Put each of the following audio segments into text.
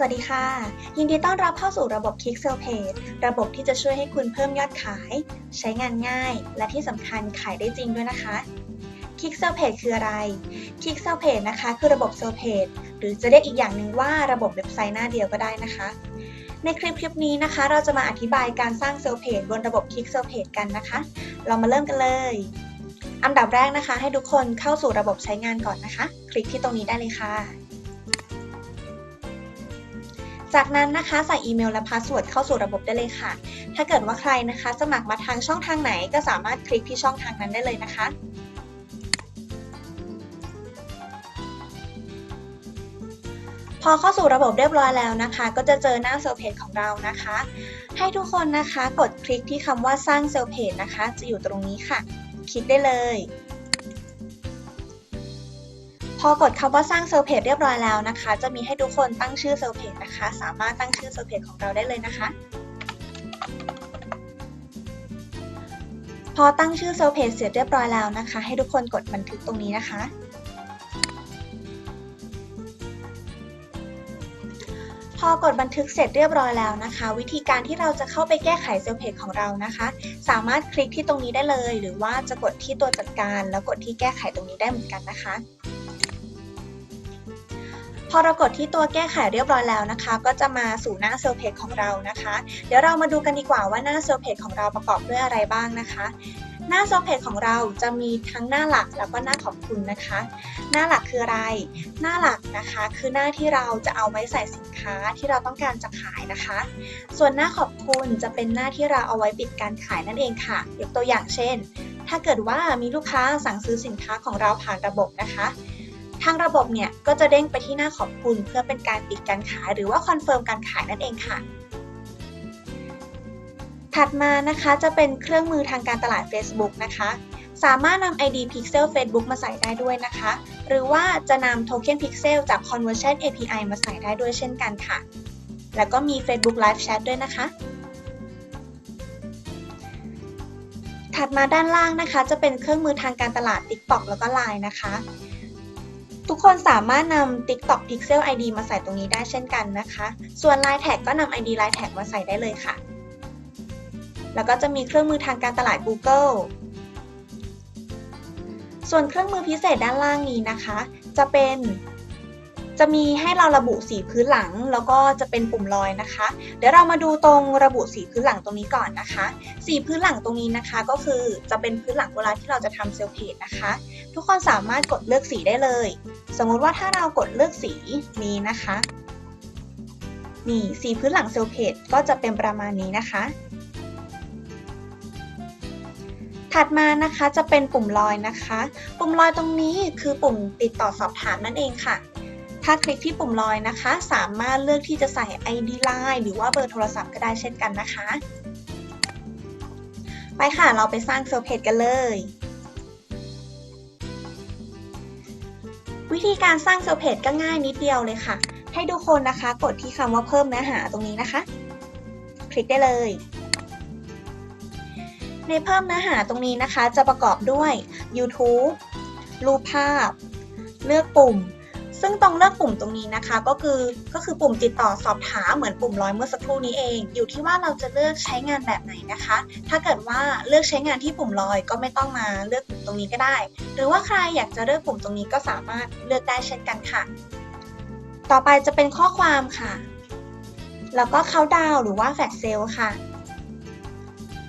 สวัสดีค่ะ ยินดีต้อนรับเข้าสู่ระบบ Kick Sale Page ระบบที่จะช่วยให้คุณเพิ่มยอดขาย ใช้งานง่าย และที่สำคัญขายได้จริงด้วยนะคะ Kick Sale Page คืออะไร Kick Sale Page นะคะคือระบบ Sale Page หรือจะเรียกอีกอย่างหนึ่งว่าระบบเว็บไซต์หน้าเดียวก็ได้นะคะ ในคลิปคลิปนี้นะคะ เราจะมาอธิบายการสร้าง Sale Page บนระบบ Kick Sale Page กันนะคะ เรามาเริ่มกันเลย อันดับแรกนะคะ ให้ทุกคนเข้าสู่ระบบใช้งานก่อนนะคะ คลิกที่ตรงนี้ได้เลยค่ะ จากนั้นนะคะใส่อีเมลและพาสเวิร์ดเข้าสู่ระบบได้เลยค่ะ ถ้าเกิดว่าใครนะคะ สมัครมาทางช่องทางไหน ก็สามารถคลิกที่ช่องทางนั้นได้เลยนะคะพอเข้าสู่ระบบเรียบร้อยแล้วนะคะ ก็จะเจอหน้าเซลล์เพจของเรานะคะ ให้ทุกคนนะคะกดคลิกที่คำว่าสร้างเซลล์เพจนะคะ จะอยู่ตรงนี้ค่ะ คลิกได้เลย พอกดคำว่าสร้างเซลล์เพจเรียบร้อยแล้วนะคะ จะมีให้ทุกคนตั้งชื่อเซลล์เพจนะคะ สามารถตั้งชื่อเซลล์เพจของเราได้เลยนะคะ พอตั้งชื่อเซลล์เพจเสร็จเรียบร้อยแล้วนะคะ ให้ทุกคนกดบันทึกตรงนี้นะคะพอกดบันทึกเสร็จเรียบร้อยแล้วนะคะ วิธีการที่เราจะเข้าไปแก้ไขเซลล์เพจของเรานะคะ สามารถคลิกที่ตรงนี้ได้เลย หรือว่าจะกดที่ตัวจัดการ แล้วกดที่แก้ไขตรงนี้ได้เหมือนกันนะคะ พอเรากดที่ตัวแก้ไขเรียบร้อยแล้วนะคะ ก็จะมาสู่หน้าเซลล์เพจของเรานะคะ เดี๋ยวเรามาดูกันดีกว่าว่าหน้าเซลล์เพจของเราประกอบด้วยอะไรบ้างนะคะหน้าเซลล์เพจของเราจะมีทั้งหน้าหลักแล้วก็หน้าขอบคุณนะคะ หน้าหลักคืออะไร หน้าหลักนะคะคือหน้าที่เราจะเอาไว้ใส่สินค้าที่เราต้องการจะขายนะคะ ส่วนหน้าขอบคุณจะเป็นหน้าที่เราเอาไว้ปิดการขายนั่นเองค่ะยกตัวอย่างเช่น ถ้าเกิดว่ามีลูกค้าสั่งซื้อสินค้าของเราผ่านระบบนะคะ ทางระบบเนี่ยก็จะเด้งไปที่หน้าขอบคุณเพื่อเป็นการปิดการขายหรือว่าคอนเฟิร์มการขายนั่นเองค่ะ ถัดมานะคะจะเป็นเครื่องมือทางการตลาด Facebook นะคะ สามารถนำ ID Pixel Facebook มาใส่ได้ด้วยนะคะ หรือว่าจะนำ Token Pixel จาก Conversion API มาใส่ได้ด้วยเช่นกันค่ะ แล้วก็มี Facebook Live Chat ด้วยนะคะถัดมาด้านล่างนะคะ จะเป็นเครื่องมือทางการตลาด TikTok แล้วก็ Line นะคะ ทุกคนสามารถนำ TikTok Pixel ID มาใส่ตรงนี้ได้เช่นกันนะคะ ส่วน Line Tag ก็นำ ID Line Tag มาใส่ได้เลยค่ะ แล้วก็จะมีเครื่องมือทางการตลาด Google ส่วนเครื่องมือพิเศษด้านล่างนี้นะคะ จะเป็น จะมีให้เราระบุสีพื้นหลัง แล้วก็จะเป็นปุ่มลอยนะคะ เดี๋ยวเรามาดูตรงระบุสีพื้นหลังตรงนี้ก่อนนะคะ สีพื้นหลังตรงนี้นะคะ ก็คือจะเป็นพื้นหลังเวลาที่เราจะทำเซลล์เพจนะคะ ทุกคนสามารถกดเลือกสีได้เลย สมมุติว่าถ้าเรากดเลือกสีนี้นะคะนี่สีพื้นหลังเซลล์เพจก็จะเป็นประมาณนี้นะคะถัดมานะคะจะเป็นปุ่มลอยนะคะ ปุ่มลอยตรงนี้คือปุ่มติดต่อสอบถามนั่นเองค่ะ ถ้าคลิกที่ปุ่มลอยนะคะ สามารถเลือกที่จะใส่ ID Line หรือว่าเบอร์โทรศัพท์ก็ได้เช่นกันนะคะ ไปค่ะ เราไปสร้างเซลล์เพจกันเลยวิธีการสร้างเซลล์เพจก็ง่ายนิดเดียวเลยค่ะ ให้ทุกคนนะคะกดที่คำว่าเพิ่มเนื้อหาตรงนี้นะคะ คลิกได้เลย ในเพิ่มเนื้อหาตรงนี้นะคะ จะประกอบด้วย YouTube รูปภาพ เลือกปุ่ม ซึ่งตรงเลือกปุ่มตรงนี้นะคะ ก็คือก็คือปุ่มติดต่อสอบถามเหมือนปุ่มร้อยเมื่อสักครู่นี้เอง อยู่ที่ว่าเราจะเลือกใช้งานแบบไหนนะคะ ถ้าเกิดว่าเลือกใช้งานที่ปุ่มลอยก็ไม่ต้องมาเลือกปุ่มตรงนี้ก็ได้ หรือว่าใครอยากจะเลือกปุ่มตรงนี้ก็สามารถเลือกได้เช่นกันค่ะ ต่อไปจะเป็นข้อความค่ะ แล้วก็เขาดาวหรือว่าแฟกเซลค่ะ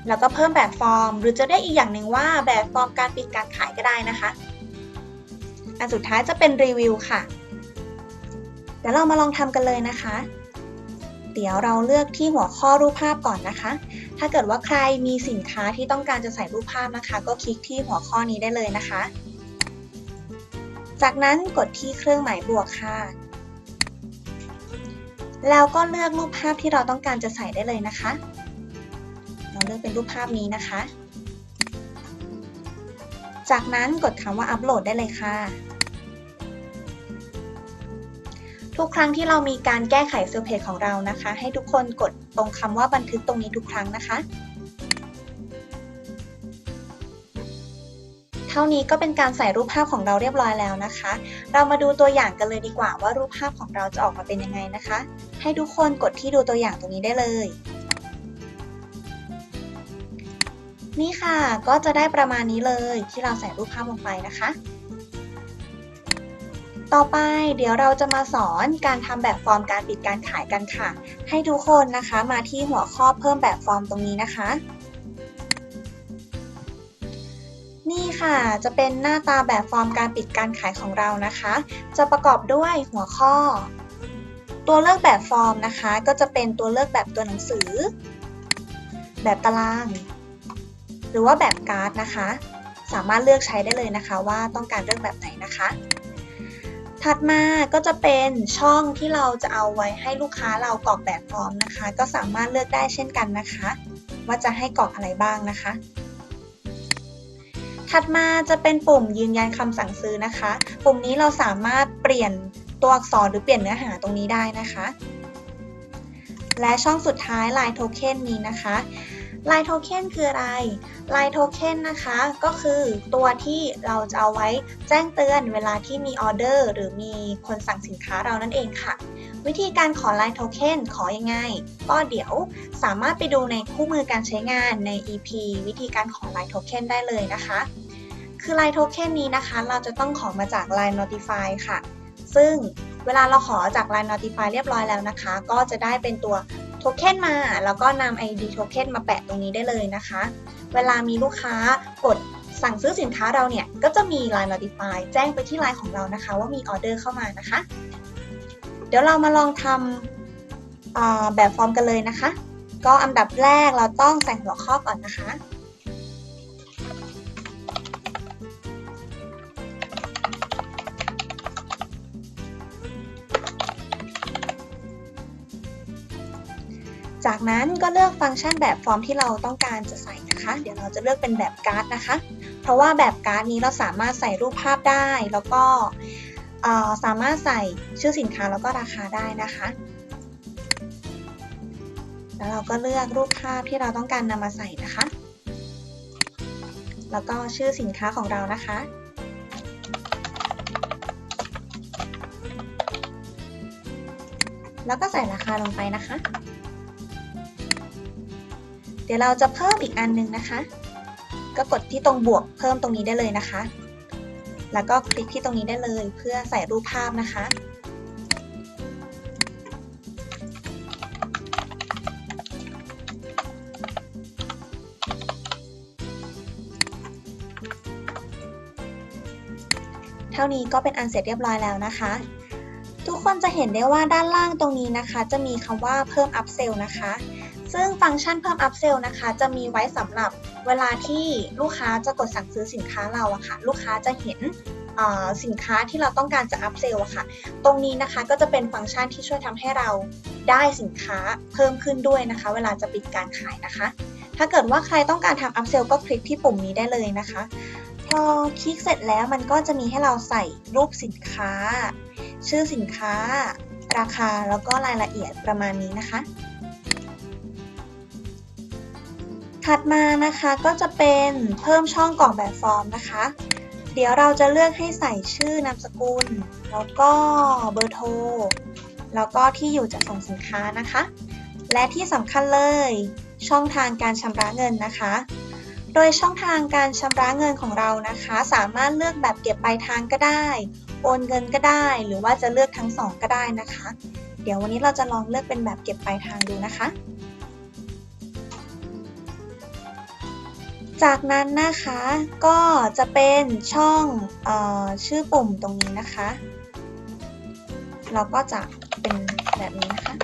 แล้วก็เพิ่มแบบฟอร์ม หรือจะได้อีกอย่างหนึ่งว่าแบบฟอร์มการปิดการขายก็ได้นะคะ อันสุดท้ายจะเป็นรีวิวค่ะ เดี๋ยวเรามาลองทำกันเลยนะคะ เดี๋ยวเราเลือกที่หัวข้อรูปภาพก่อนนะคะ ถ้าเกิดว่าใครมีสินค้าที่ต้องการจะใส่รูปภาพนะคะ ก็คลิกที่หัวข้อนี้ได้เลยนะคะ จากนั้นกดที่เครื่องหมายบวกค่ะ แล้วก็เลือกรูปภาพที่เราต้องการจะใส่ได้เลยนะคะ เราเลือกเป็นรูปภาพนี้นะคะ จากนั้นกดคำว่าอัปโหลดได้เลยค่ะ ทุกครั้งที่เรามีการแก้ไขเซอร์เพจของเรานะคะ ให้ทุกคนกดตรงคำว่าบันทึกตรงนี้ทุกครั้งนะคะทท่านี้ก็เป็นการใส่รูปภาพของเราเรียบร้อยแล้วนะคะ เรามาดูตัวอย่างกันเลยดีกว่าว่ารูปภาพของเราจะออกมาเป็นยังไงนะคะ ให้ทุกคนกดที่ดูตัวอย่างตรงนี้ได้เลย นี่ค่ะก็จะได้ประมาณนี้เลยที่เราใส่รูปภาพลงไปนะคะ ต่อไปเดี๋ยวเราจะมาสอนการทำแบบฟอร์มการปิดการขายกันค่ะ ให้ทุกคนนะคะมาที่หัวข้อเพิ่มแบบฟอร์มตรงนี้นะคะ นี่ค่ะจะเป็นหน้าตาแบบฟอร์มการปิดการขายของเรานะคะ จะประกอบด้วยหัวข้อ ตัวเลือกแบบฟอร์มนะคะ ก็จะเป็นตัวเลือกแบบตัวหนังสือ แบบตาราง หรือว่าแบบการ์ดนะคะ สามารถเลือกใช้ได้เลยนะคะ ว่าต้องการเลือกแบบไหนนะคะ ถัดมาก็จะเป็นช่องที่เราจะเอาไว้ให้ลูกค้าเรากรอกแบบฟอร์มนะคะ ก็สามารถเลือกได้เช่นกันนะคะ ว่าจะให้กรอกอะไรบ้างนะคะ ถัดมาจะเป็นปุ่มยืนยันคำสั่งซื้อนะคะ ปุ่มนี้เราสามารถเปลี่ยนตัวอักษรหรือเปลี่ยนเนื้อหาตรงนี้ได้นะคะ และช่องสุดท้าย Line Token นี้นะคะ Line Token คืออะไร Line Token นะคะ ก็คือตัวที่เราจะเอาไว้แจ้งเตือนเวลาที่มีออเดอร์ หรือมีคนสั่งสินค้าเรานั่นเองค่ะ วิธีการขอ Line Token ขออยังไง ก็เดี๋ยวสามารถไปดูในคู่มือการใช้งานใน EP วิธีการขอ Line Token ได้เลยนะคะ คือ Line Token นี้นะคะ เราจะต้องขอมาจาก Line Notify ค่ะ ซึ่งเวลาเราขอจาก Line Notify เรียบร้อยแล้วนะคะ ก็จะได้เป็นตัว โทเค็นมา แล้วก็นำ ID โทเค็นมาแปะตรงนี้ได้เลยนะคะ เวลามีลูกค้ากดสั่งซื้อสินค้าเราเนี่ย ก็จะมี Line Notify แจ้งไปที่ Line ของเรานะคะ ว่ามีออเดอร์เข้ามานะคะ เดี๋ยวเรามาลองทำแบบฟอร์มกันเลยนะคะ ก็อันดับแรกเราต้องใส่หัวข้อก่อนนะคะ จากนั้นก็เลือกฟังก์ชันแบบฟอร์มที่เราต้องการจะใส่นะคะ เดี๋ยวเราจะเลือกเป็นแบบการ์ดนะคะ เพราะว่าแบบการ์ดนี้เราสามารถใส่รูปภาพได้ แล้วก็สามารถใส่ชื่อสินค้าแล้วก็ราคาได้นะคะ แล้วเราก็เลือกรูปภาพที่เราต้องการนำมาใส่นะคะ แล้วก็ชื่อสินค้าของเรานะคะแล้วก็ใส่ราคาลงไปนะคะ ดี๋ยวเราจะเพิ่มอีกอันนึงนะคะ ก็กดที่ตรงบวกเพิ่มตรงนี้ได้เลยนะคะ แล้วก็คลิกที่ตรงนี้ได้เลย เพื่อใส่รูปภาพนะคะ เท่านี้ก็เป็นอันเสร็จเรียบร้อยแล้วนะคะทุกคนจะเห็นได้ว่าด้านล่างตรงนี้นะคะ จะมีคำว่าเพิ่ม upsell นะคะ ซึ่งฟังก์ชันเพิ่ม upsell นะคะ จะมีไว้สำหรับเวลาที่ลูกค้าจะกดสั่งซื้อสินค้าเราอะค่ะ ลูกค้าจะเห็นสินค้าที่เราต้องการจะ upsell อะค่ะ ตรงนี้นะคะก็จะเป็นฟังก์ชันที่ช่วยทำให้เราได้สินค้าเพิ่มขึ้นด้วยนะคะ เวลาจะปิดการขายนะคะ ถ้าเกิดว่าใครต้องการทำ upsell ก็คลิกที่ปุ่มนี้ได้เลยนะคะ พอคลิกเสร็จแล้วมันก็จะมีให้เราใส่รูปสินค้า ชื่อสินค้า ราคาแล้วก็รายละเอียดประมาณนี้นะคะ ถัดมานะคะก็จะเป็นเพิ่มช่องกรอกแบบฟอร์มนะคะ เดี๋ยวเราจะเลือกให้ใส่ชื่อนามสกุล แล้วก็เบอร์โทร แล้วก็ที่อยู่จะส่งสินค้านะคะ และที่สำคัญเลย ช่องทางการชำระเงินนะคะ โดยช่องทางการชำระเงินของเรานะคะ สามารถเลือกแบบเก็บปลายทางก็ได้ โอนเงินก็ได้ หรือว่าจะเลือกทั้งสองก็ได้นะคะ เดี๋ยววันนี้เราจะลองเลือกเป็นแบบเก็บปลายทางดูนะคะ จากนั้นนะคะก็จะเป็นช่องออชื่อปุ่มตรงนี้นะคะ เราก็จะเป็นแบบนี้นะคะ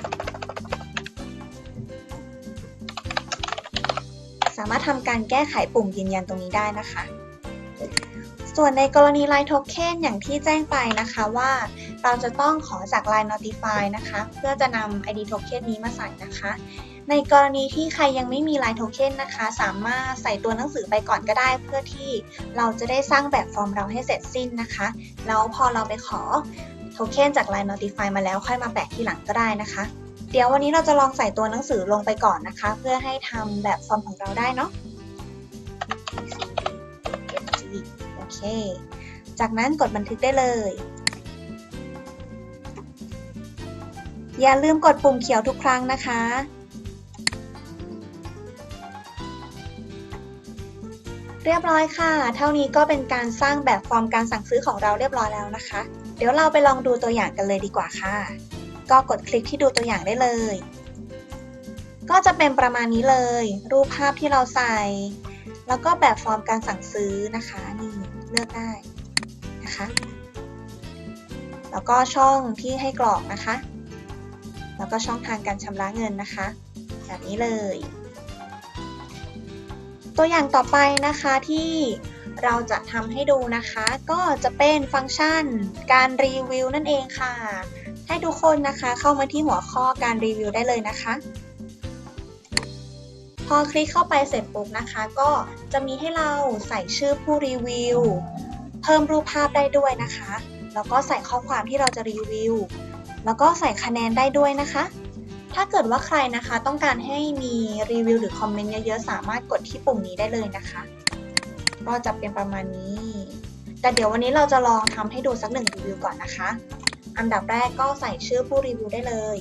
สามารถทำการแก้ไขปุ่มยืนยันตรงนี้ได้นะคะ ส่วนในกรณี Line Token อย่างที่แจ้งไปนะคะว่าเราจะต้องขอจาก Line Notify นะคะ เพื่อจะนำ ID Token นี้มาใส่นะคะ ในกรณีที่ใครยังไม่มี Line Token นะคะ สามารถใส่ตัวหนังสือไปก่อนก็ได้ เพื่อที่เราจะได้สร้างแบบฟอร์มเราให้เสร็จสิ้นนะคะ แล้วพอเราไปขอโทเค็นจาก Line Notify มาแล้วค่อยมาแปะที่หลังก็ได้นะคะ เดี๋ยววันนี้เราจะลองใส่ตัวหนังสือลงไปก่อนนะคะ เพื่อให้ทำแบบฟอร์มของเราได้เนาะโอเค จากนั้นกดบันทึกได้เลยอย่าลืมกดปุ่มเขียวทุกครั้งนะคะ เรียบร้อยค่ะ เท่านี้ก็เป็นการสร้างแบบฟอร์มการสั่งซื้อของเราเรียบร้อยแล้วนะคะ เดี๋ยวเราไปลองดูตัวอย่างกันเลยดีกว่าค่ะ ก็กดคลิกที่ดูตัวอย่างได้เลย ก็จะเป็นประมาณนี้เลย รูปภาพที่เราใส่ แล้วก็แบบฟอร์มการสั่งซื้อนะคะนี่เลือกได้นะคะ แล้วก็ช่องที่ให้กรอกนะคะ แล้วก็ช่องทางการชำระเงินนะคะ แบบนี้เลย ตัวอย่างต่อไปนะคะที่เราจะทำให้ดูนะคะ ก็จะเป็นฟังก์ชันการรีวิวนั่นเองค่ะ ให้ทุกคนนะคะเข้ามาที่หัวข้อการรีวิวได้เลยนะคะ พอคลิกเข้าไปเสร็จปุ๊บนะคะ ก็จะมีให้เราใส่ชื่อผู้รีวิว เพิ่มรูปภาพได้ด้วยนะคะ แล้วก็ใส่ข้อความที่เราจะรีวิว แล้วก็ใส่คะแนนได้ด้วยนะคะ ถ้าเกิดว่าใครนะคะต้องการให้มีรีวิวหรือคอมเมนต์เยอะๆ สามารถกดที่ปุ่มนี้ได้เลยนะคะ ก็จะเป็นประมาณนี้ แต่เดี๋ยววันนี้เราจะลองทำให้ดูสักหนึ่งรีวิวก่อนนะคะ อันดับแรกก็ใส่ชื่อผู้รีวิวได้เลย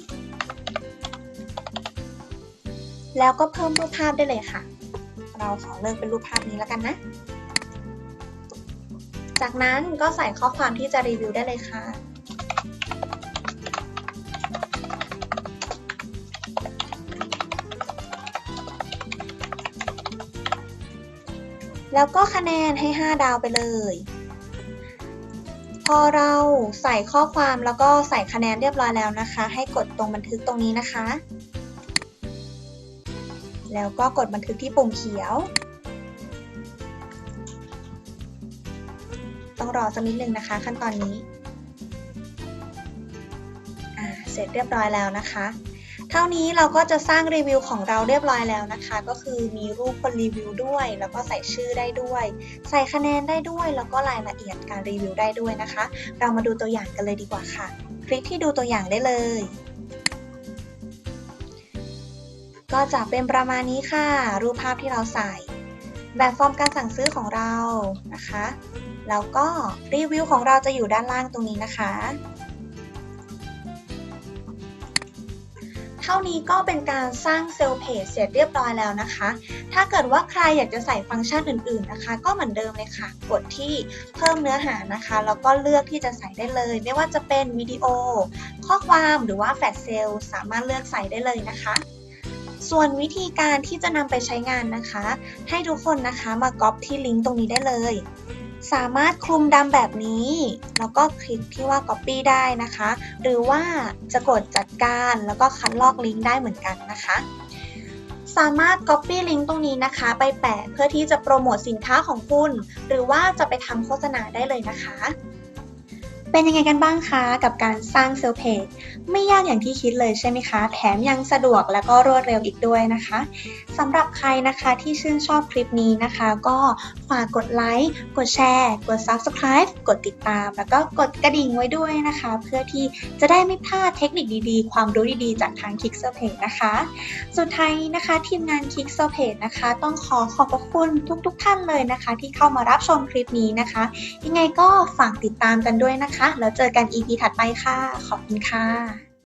แล้วก็เพิ่มรูปภาพได้เลยค่ะ เราขอเลือกเป็นรูปภาพนี้แล้วกันนะ จากนั้นก็ใส่ข้อความที่จะรีวิวได้เลยค่ะ แล้วก็คะแนนให้ 5 ดาวไปเลย พอเราใส่ข้อความแล้วก็ใส่คะแนนเรียบร้อยแล้วนะคะ ให้กดตรงบันทึกตรงนี้นะคะ แล้วก็กดบันทึกที่ปุ่มเขียว ต้องรอสักนิดนึงนะคะ ขั้นตอนนี้เสร็จเรียบร้อยแล้วนะคะ ท่านี้เราก็จะสร้างรีวิวของเราเรียบร้อยแล้วนะคะ ก็คือมีรูปคนรีวิวด้วย แล้วก็ใส่ชื่อได้ด้วย ใส่คะแนนได้ด้วย แล้วก็รายละเอียดการรีวิวได้ด้วยนะคะ เรามาดูตัวอย่างกันเลยดีกว่าค่ะ คลิกที่ดูตัวอย่างได้เลย ก็จะเป็นประมาณนี้ค่ะ รูปภาพที่เราใส่ แบบฟอร์มการสั่งซื้อของเรานะคะ แล้วก็รีวิวของเราจะอยู่ด้านล่างตรงนี้นะคะ เท่านี้ก็เป็นการสร้างเซลล์เพจเสร็จเรียบร้อยแล้วนะคะ ถ้าเกิดว่าใครอยากจะใส่ฟังก์ชันอื่นๆนะคะ ก็เหมือนเดิมเลยค่ะ กดที่เพิ่มเนื้อหานะคะ แล้วก็เลือกที่จะใส่ได้เลย ไม่ว่าจะเป็นวิดีโอ ข้อความหรือว่าแฟลชเซลล์สามารถเลือกใส่ได้เลยนะคะส่วนวิธีการที่จะนำไปใช้งานนะคะ ให้ทุกคนนะคะมาก๊อปที่ลิงก์ตรงนี้ได้เลย สามารถคลุมดำแบบนี้ แล้วก็คลิกที่ว่า Copy ได้นะคะ หรือว่าจะกดจัดการแล้วก็คัดลอกลิงก์ได้เหมือนกันนะคะ สามารถ Copy ลิงก์ตรงนี้นะคะ ไปแปะเพื่อที่จะโปรโมทสินค้าของคุณ หรือว่าจะไปทำโฆษณาได้เลยนะคะ เป็นยังไงกันบ้างคะ กับการสร้างเซลล์เพจไม่ยากอย่างที่คิดเลยใช่ไหมคะ แถมยังสะดวกและก็รวดเร็วอีกด้วยนะคะสำหรับใครนะคะที่ชื่นชอบคลิปนี้นะคะ ก็ฝากกดไลค์กดแชร์กด Subscribe กดติดตาม แล้วก็กดกระดิ่งไว้ด้วยนะคะ เพื่อที่จะได้ไม่พลาดเทคนิคดีๆ ความรู้ดีๆ จากทาง k i c k s e r Page นะคะ สุดท้ายนะคะทีมงาน k i c k s e r Page นะคะ ต้องขอขอบพระคุณทุก ๆ ท่านเลยนะคะ ที่เข้ามารับชมคลิปนี้นะคะ ยังไงก็ฝากติดตามกันด้วยนะคะแล้วเจอกัน EP ถัดไปค่ะ ขอบคุณค่ะ